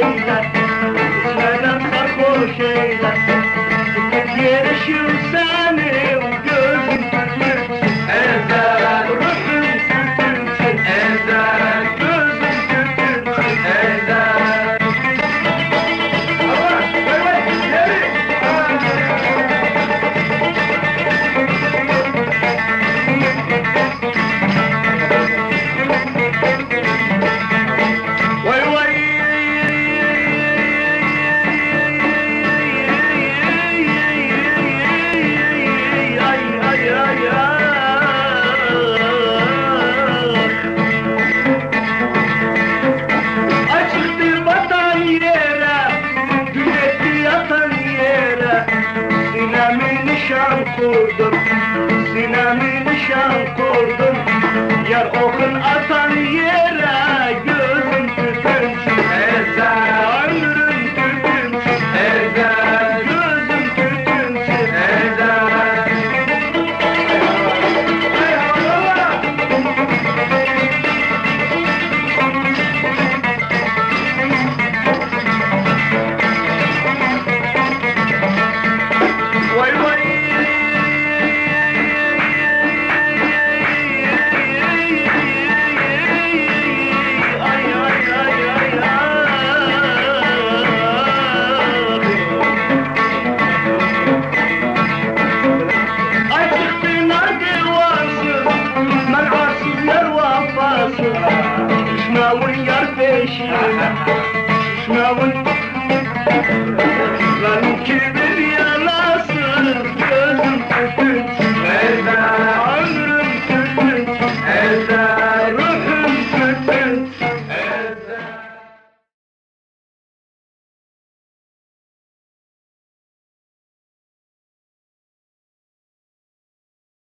şeyler Söylem sarhoş şeyler. Tüketiye düşürsen nişan kurdum. Sinemi nişan kurdum. Yer okun atar smell Snowing.